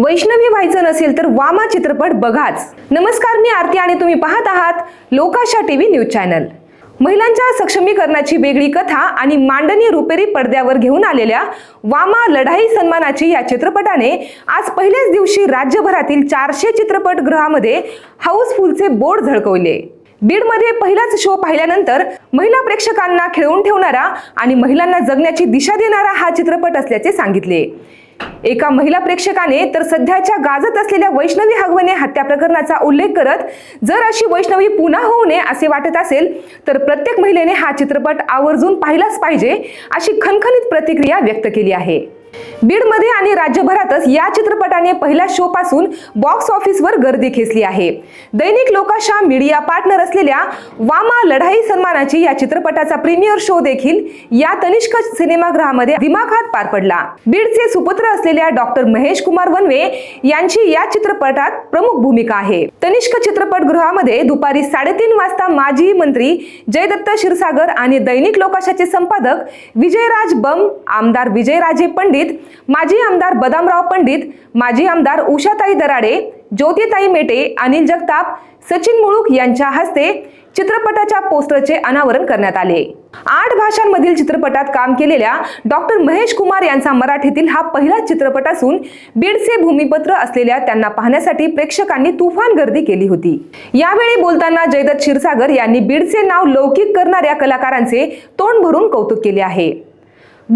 वैष्णवी व्हायचं नसेल तर वामा चित्रपट बघाच. नमस्कार मी आरती आणि तुम्ही पाहत आहात लोकाशा टीव्ही न्यूज चॅनल. महिलांच्या सक्षमीकरणाची वेगळी कथा आणि मांडणी रुपेरी पडद्यावर घेऊन आलेल्या वामा लढाई सन्मानाची या चित्रपटाने आज पहिल्याच दिवशी राज्यभरातील चारशे चित्रपटगृहामध्ये हाऊसफुलचे बोर्ड झळकवले. बीडमध्ये पहिलाच शो पाहिल्यानंतर महिला प्रेक्षकांना खेळवून ठेवणारा आणि महिलांना जगण्याची दिशा देणारा हा चित्रपट असल्याचे सांगितले. एका महिला प्रेक्षकाने तर सध्याच्या गाजत असलेल्या वैष्णवी हगवणे हत्या प्रकरणाचा उल्लेख करत जर अशी वैष्णवी पुन्हा होऊ नये असे वाटत असेल तर प्रत्येक महिलेने हा चित्रपट आवर्जून पाहिलाच पाहिजे अशी खणखणीत प्रतिक्रिया व्यक्त केली आहे. बीडमध्ये आणि राज्यभरातच या चित्रपटाने पहिल्या शो पासून बॉक्स ऑफिसवर गर्दी खेचली आहे. दैनिक लोकाशा मीडिया पार्टनर असलेल्या वामा लढाई सन्मानाची या चित्रपटाचा प्रीमियर शो देखील या तनिष्क सिनेमागृहामध्ये दिमाखात पार पडला. बीडचे सुपुत्र असलेल्या डॉक्टर महेश कुमार वनवे यांची या चित्रपटात प्रमुख भूमिका आहे. तनिष्क चित्रपटगृहामध्ये दुपारी साडेतीन वाजता माजी मंत्री जयदत्त क्षीरसागर आणि दैनिक लोकाशाचे संपादक विजयराज बम आमदार विजयराजे पंडित माजी आमदार बदामराव पंडित माजी आमदार उषाताई दराडे ज्योतिताई मेटे अनिल जगताप सचिन मुळूक यांच्या हस्ते चित्रपटाच्या पोस्टरचे अनावरण करण्यात आले. आठ भाषांमधील चित्रपटात काम केलेल्या डॉक्टर महेश कुमार यांचा मराठीतील हा पहिला चित्रपट असून बीडचे भूमिपत्र असलेल्या त्यांना पाहण्यासाठी प्रेक्षकांनी तुफान गर्दी केली होती. यावेळी बोलताना जयदत्त क्षीरसागर यांनी बीडचे नाव लौकिक करणाऱ्या कलाकारांचे तोंड भरून कौतुक केले आहे.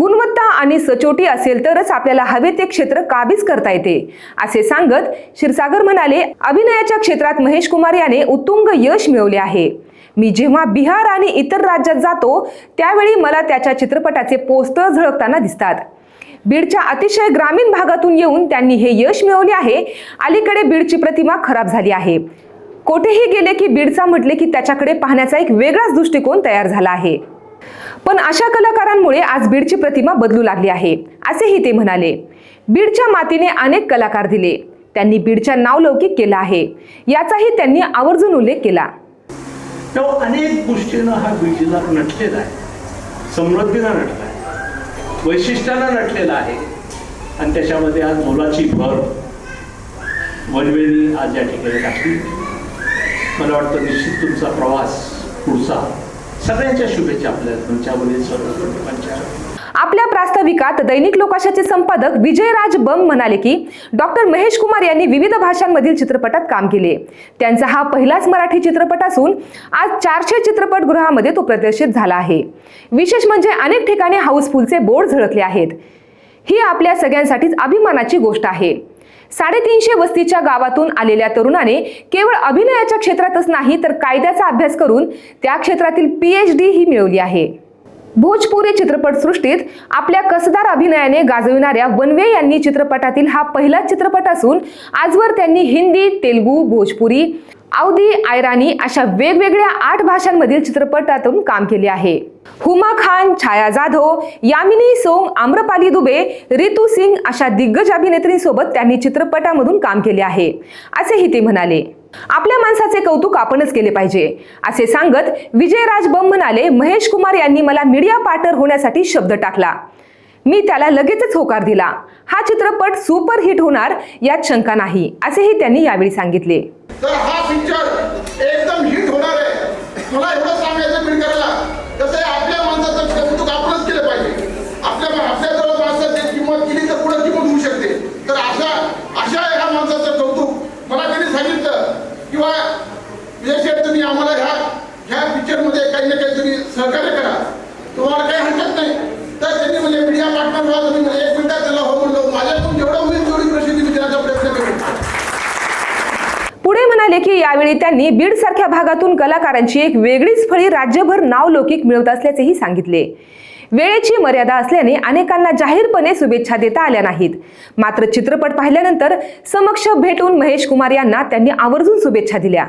गुणवत्ता आणि सचोटी असेल तरच आपल्याला हवे ते क्षेत्र काबीज करता येते असे सांगत क्षीरसागर म्हणाले अभिनयाच्या क्षेत्रात महेश कुमार याने उत्तुंग यश मिळवले आहे. मी जेव्हा बिहार आणि इतर राज्यात जातो त्यावेळी मला त्याच्या चित्रपटाचे पोस्टर झळकताना दिसतात. बीडच्या अतिशय ग्रामीण भागातून येऊन त्यांनी हे यश मिळवले आहे. अलीकडे बीडची प्रतिमा खराब झाली आहे. कोठेही गेले की बीडचा म्हटले की त्याच्याकडे पाहण्याचा एक वेगळाच दृष्टिकोन तयार झाला आहे. पण अशा कलाकारांमुळे आज बीडची प्रतिमा बदलू लागली आहे असेही ते म्हणाले. बीडच्या मातीने अनेक कलाकार दिले. त्यांनी बीडच्या नावलौकिक केला आहे. याचाही त्यांनी आवर्जून उल्लेख केला. तो अनेक गोष्टीनं हा बीड जिल्हा नटलेला आहे. समृद्धीनं नटला आहे. वैशिष्ट्यानं नटलेला आहे. आणि त्याच्यामध्ये आज मोलाची भर वनवेनी आज या ठिकाणी टाकली. मला वाटतं निश्चित तुमचा प्रवास पुढचा सगळ्यांच्या शुभेच्छा आपल्या तुमच्यावरील सर्व आपल्या प्रास्ताविकात दैनिक लोकाशाचे संपादक विजयराज बम म्हणाले की डॉक्टर महेश कुमार यांनी विविध भाषांमधील चित्रपटात काम केले. त्यांचा हा पहिलाच मराठी चित्रपट असून आज चारशे चित्रपटगृहामध्ये तो प्रदर्शित झाला आहे. विशेष म्हणजे अनेक ठिकाणी हाऊसफुलचे बोर्ड झळकले आहेत. ही आपल्या सगळ्यांसाठीच अभिमानाची गोष्ट आहे. साडेतीनशे वस्तीच्या गावातून आलेल्या तरुणाने केवळ अभिनयाच्या क्षेत्रातच नाही तर कायद्याचा अभ्यास करून त्या क्षेत्रातील पीएच डी ही मिळवली आहे. भोजपुरी चित्रपटसृष्टीत आपल्या कसदार अभिनयाने गाजविणाऱ्या वनवे यांनी चित्रपटातील हा पहिलाच चित्रपट असून आजवर त्यांनी हिंदी तेलुगू भोजपुरी अवधी आयराणी अशा वेगवेगळ्या आठ भाषांमधील चित्रपटातून काम केले आहे. हुमा खान छाया जाधव यामिनी सोंग आम्रपाली दुबे रितू सिंग अशा दिग्गज अभिनेत्रींसोबत त्यांनी चित्रपटामधून काम केले आहे. असेही ते म्हणाले आपल्या माणसाचे कौतुक आपणच केले पाहिजे. असे सांगत विजयराज बम म्हणाले महेश कुमार यांनी मला मीडिया पार्टनर होण्यासाठी शब्द टाकला. मी त्याला लगेचच होकार दिला. हा चित्रपट सुपरहिट होणार यात शंका नाही. असेही त्यांनी यावेळी सांगितले. तर हा पिक्चर एकदम हिट होणार आहे. मला एवढं सांगायचं पिढकराला कसं ते आपल्या माणसाचं कौतुक आपणच केलं पाहिजे. आपल्या आपल्या जवळ माणसाची किंमत केली तर पुढे किंमत होऊ शकते. तर अशा अशा ह्या माणसाचं कौतुक. मला त्यांनी सांगितलं किंवा विजय तुम्ही आम्हाला ह्या ह्या पिक्चरमध्ये काही ना काही तुम्ही सहकार्य करा. तुम्हाला काही हरकत नाही. तर त्यांनी म्हणजे मीडिया पार्टनर व्हा. तुम्ही म्हणजे एक मिनिटात त्याला हो म्हणलो माझ्याकडून जेवढं होईल तेवढी प्रसिद्धी मी देण्याचा प्रयत्न करेन पुढे म्हणाले की यावेळी त्यांनी बीड सारख्या भागातून कलाकारांची एक वेगळीच फळी राज्यभर नावलौकिक मिळवत असल्याचेही सांगितले. वेळेची मर्यादा असल्याने अनेकांना जाहीरपणे शुभेच्छा देता आल्या नाहीत. मात्र चित्रपट पाहिल्यानंतर समक्ष भेटून महेश कुमार यांना त्यांनी आवर्जून शुभेच्छा दिल्या.